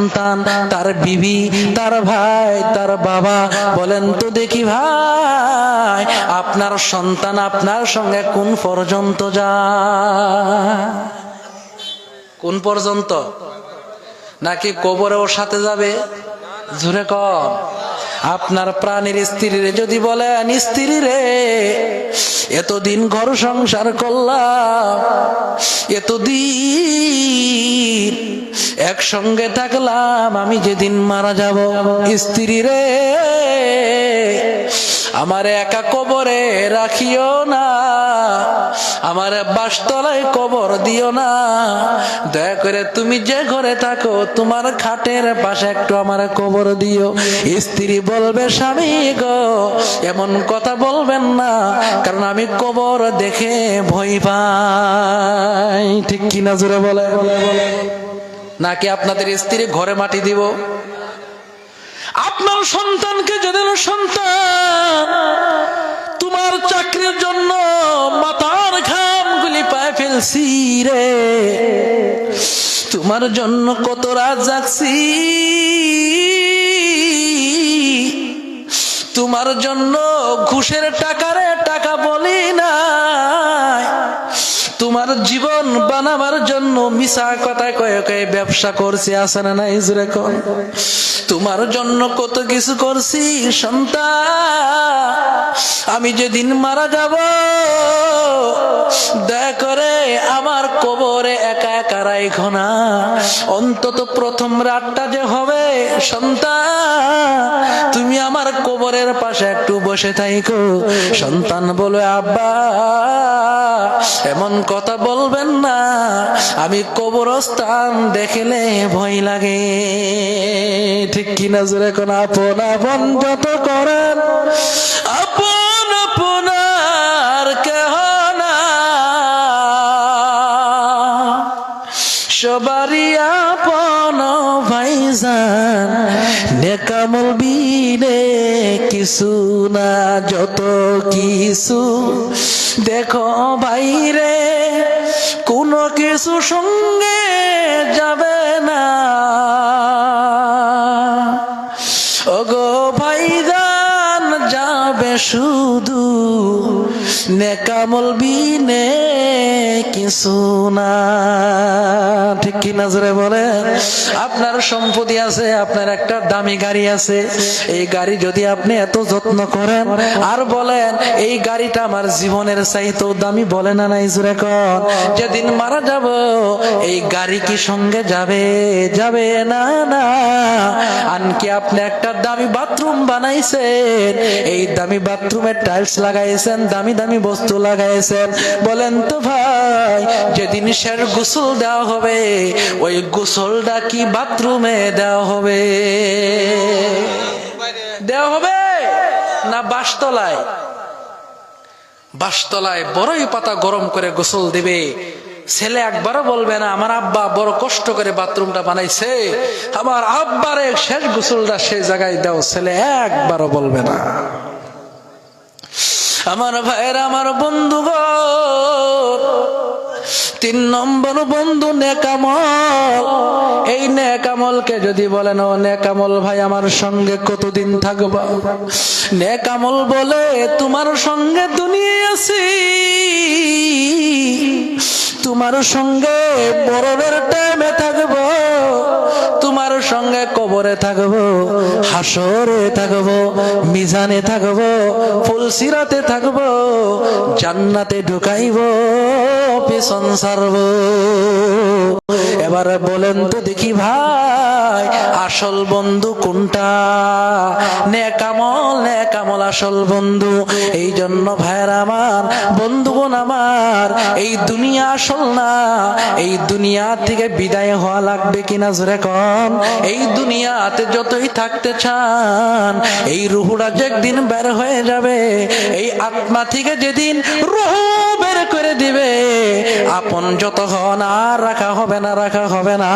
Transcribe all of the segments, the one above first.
সন্তান, তার বিবি, তার ভাই, তার বাবা বলেন, তো দেখি ভাই, আপনার সন্তান আপনার সঙ্গে কোন পর্যন্ত যা কোন পর্যন্ত? নাকি কবরে ওর সাথে যাবে? জুড়ে কম আপনার প্রাণের স্ত্রীর যদি বলেন, স্ত্রী রে, এতদিন ঘর সংসার করলাম, এতদিন একসঙ্গে থাকলাম, আমি যেদিন মারা যাব, স্ত্রী রে, আমার একা কবরে রাখিও না, আমার বাসতলায় কবর দিও না। দয়া করে তুমি যে ঘরে থাকো, তোমার খাটের পাশে একটু আমার কবর দিও। স্ত্রী বলবে, স্বামী গো, এমন কথা বলবেন না, কারণ আমি কবর দেখে ভয় পাই। ঠিক কিনা জোরে বলে? নাকি আপনাদের স্ত্রী ঘরে মাটি দিব? আপনার সন্তানকে যদি সন্তান, তোমার চাকরির জন্য মাথার ঘাম গুলি পায়ে ফেলছি রে। তোমার জন্য কত রাত জাগছি। তোমার জন্য ঘুষের টাকারে জীবন বানাবার জন্য মিশা কথা কয়ে কয়ে ব্যবসা করছি আসে না নাই তোমার জন্য কত কিছু করছি, সন্তান। আমি যেদিন মারা যাব, দয়া করে আমার কবরে একা না অন্তত প্রথম রাতটা যে হবে, সন্তান, তুমি আমার কবরের পাশে একটু বসে থাইকো। সন্তান বলে, আব্বা, এমন কথা বলবেন না। আমি কবরস্থান দেখলে ভয় লাগে। ঠিক কিনা জোরে কোন আপন আপন যত করেন সবারই আপন ভাইজান। নেকামল বিনে কিছু না যত কিছু। দেখো বাইরে কোনো কিছু সঙ্গে ঠিক কি নজরে বলেন আপনার সম্পত্তি আছে, আপনার একটা দামি গাড়ি আছে। এই গাড়ি যদি আপনি এত যত্ন করেন আর বলেন, এই গাড়িটা আমার জীবনের চাইতেও দামি, বলে না নাই জুড়ে যেদিন মারা যাব, এই গাড়ি কি সঙ্গে যাবে? যাবে না না। আনকি আপনি একটা দামি বাথরুম বানাইছেন, এই দামি বাথরুমের টাইলস লাগাইছেন, দামি দামি বস্তু লাগাইছেন। বলেন তো ভাই, যেদিন শেষ গোসল দেওয়া হবে, ওই গোসলটা কি বাথরুমে দেওয়া হবে। দেওয়া হবে না বাসতলায়? বাসতলায় বড়ই পাতা গরম করে গোসল দিবে। ছেলে একবারও বলবে না, আমার আব্বা বড় কষ্ট করে বাথরুমটা বানাইছে। আমার আব্বারে শেষ গোসলটা সেই জায়গায় দাও। ছেলে একবারও বলবে না। আমার ভাইয়ের, আমার বন্ধু তিন নম্বর বন্ধু নেকামল। এই নেকামলকে যদি বলেন, ও নেকামল ভাই, আমার সঙ্গে কতদিন থাকবা? নেকামল বলে, তোমার সঙ্গে দুনিয়া আছি। তোমার সঙ্গে বরফের টাইমে থাকব। তোমার সঙ্গে কবরে থাকব, হাসরে থাকব, মিজানে থাকব ফুলসিরাতে থাকব, জান্নাতে ঢুকাইব, পেছন সারব এবার বলেন তো দেখি ভাই, আসল বন্ধু কোনটা? নেকামল নেকামল আসল বন্ধু। এই জন্য ভাইয়ের আমার, বন্ধুগণ আমার, এই দুনিয়া আসল না। এই দুনিয়া থেকে বিদায় হওয়া লাগবে কিনা জোরে কম এই দুনিয়াতে যতই থাকতে চান, এই রুহুরা যে একদিন বের হয়ে যাবে, এই আত্মা থেকে যেদিন রুহু বের করে দিবে, আপন যত হন আর রাখা হবে না, রাখা হবে না।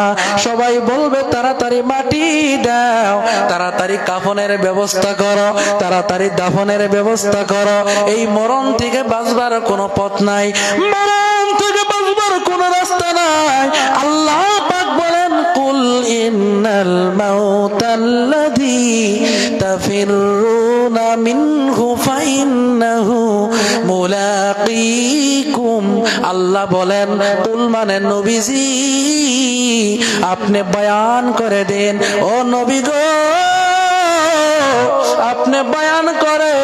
সবাই বলবে, তাড়াতাড়ি মাটি দাও, তাড়াতাড়ি কাফনের ব্যবস্থা করো, তাড়াতাড়ি দাফনের ব্যবস্থা করো। এই মরণ থেকে বাঁচবার কোনো পথ নাই। মরণ থেকে বাঁচবার কোনো রাস্তা নাই। আল্লাহ পাক বলেন, কুল ইন্নাল মাউতাল্লাযী তাফিরুনা মিনহু ফাইন্নাহু মুলাকীকুম। আল্লাহ বলেন, কুল মানে নবীজি আপনি বয়ান করে দেন। ও নবী গো, আপনি বয়ান করে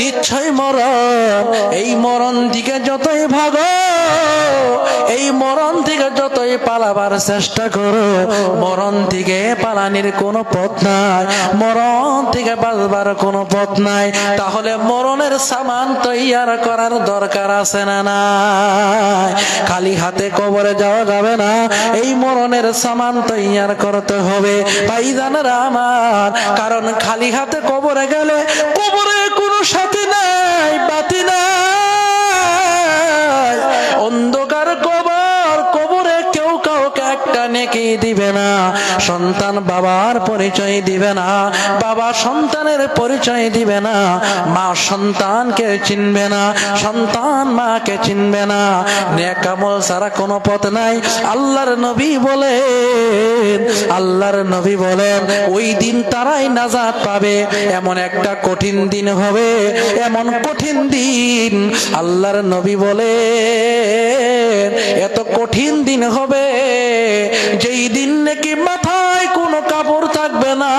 নিশ্চয় মরণ, এই মরণ দিকে যতই ভাগো এই মরণ থেকে যতই পালাবার চেষ্টা করো, মরণ থেকে পালানির কোনো পথ নাই, মরণ থেকে বাঁচবার কোনো পথ নাই। তাহলে মরণের সামান তৈয়ার করার দরকার আছে না নাই? খালি হাতে কবরে যাওয়া যাবে না, এই মরণের সামান তৈয়ার করতে হবে। ভাইজানেরা আমার, কারণ খালি হাতে কবরে গেলে কবরে কোনো সাথী নেকি দিবে না। সন্তান বাবার পরিচয় দিবে না। বাবা সন্তানের পরিচয় দিবে না। মা সন্তানকে চিনবে না। সন্তান মাকে চিনবে না। নেকামল ছাড়া কোনো পথ নাই। আল্লাহর নবী বলেন, আল্লাহর নবী বলেন, ওই দিন তারাই নাজাত পাবে। এমন একটা কঠিন দিন হবে। এমন কঠিন দিন আল্লাহর নবী বলেন, এত কঠিন দিন হবে। যেই দিন নাকি মাথায় কোনো কাপড় থাকবে না,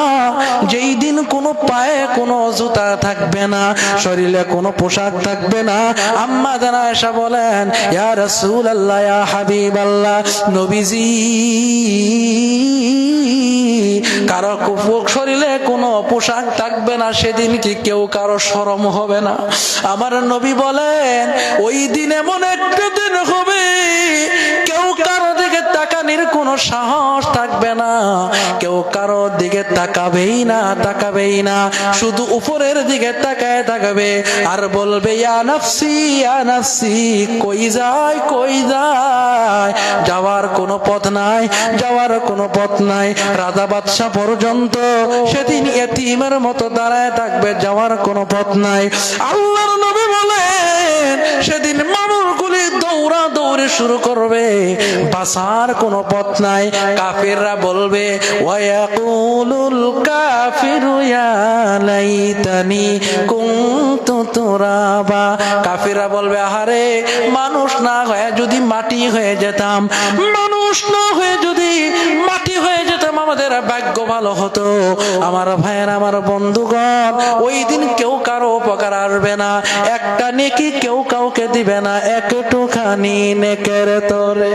যেই দিন কোনো পায়ে কোনো জুতা থাকবে না, শরীরে কোনো পোশাক থাকবে না, আম্মা জানা এসা বলেন, ইয়া রাসূল আল্লাহ ইয়া হাবিব আল্লাহ নবীজি, কারও শরীরে কোনো পোশাক থাকবে না, সেদিন কি কেউ কারও সরম হবে না? আমার নবী বলেন, ওই দিন এমন একটা দিন হবে তাকানির কোনো সাহস থাকবে না। কেউ কারও দিকে তাকাবেই না তাকাবেই না। শুধু উপরের দিকে তাকায় তাকাবে আর বলবে, ইয়া নাফসি ইয়া নাফসি, কই যায় কই যায়? যাওয়ার কোনো পথ নাই, যাওয়ার কোনো পথ নাই। রাজা বাদশাহ পর্যন্ত সেদিন এতিমের মতো দাঁড়ায় থাকবে, যাওয়ার কোনো পথ নাই। আল্লাহর নবী বলেন, সেদিন মানুষগুলি দৌড়ে শুরু করবে। বাসার কোনো পথ নাই। কাফিররা বলবে ওয়াকুলুল বলবে, আহারে, মানুষ না হয়ে যদি মাটি হয়ে যেতাম, মানুষ না হয়ে ভালো হতো। আমার ভাইয়ের, আমার বন্ধুগণ, ওই দিন কেউ কারও উপকার আসবে না। একটা নেকি কেউ কাউকে দিবে না। একটুখানি নেকের তোরে।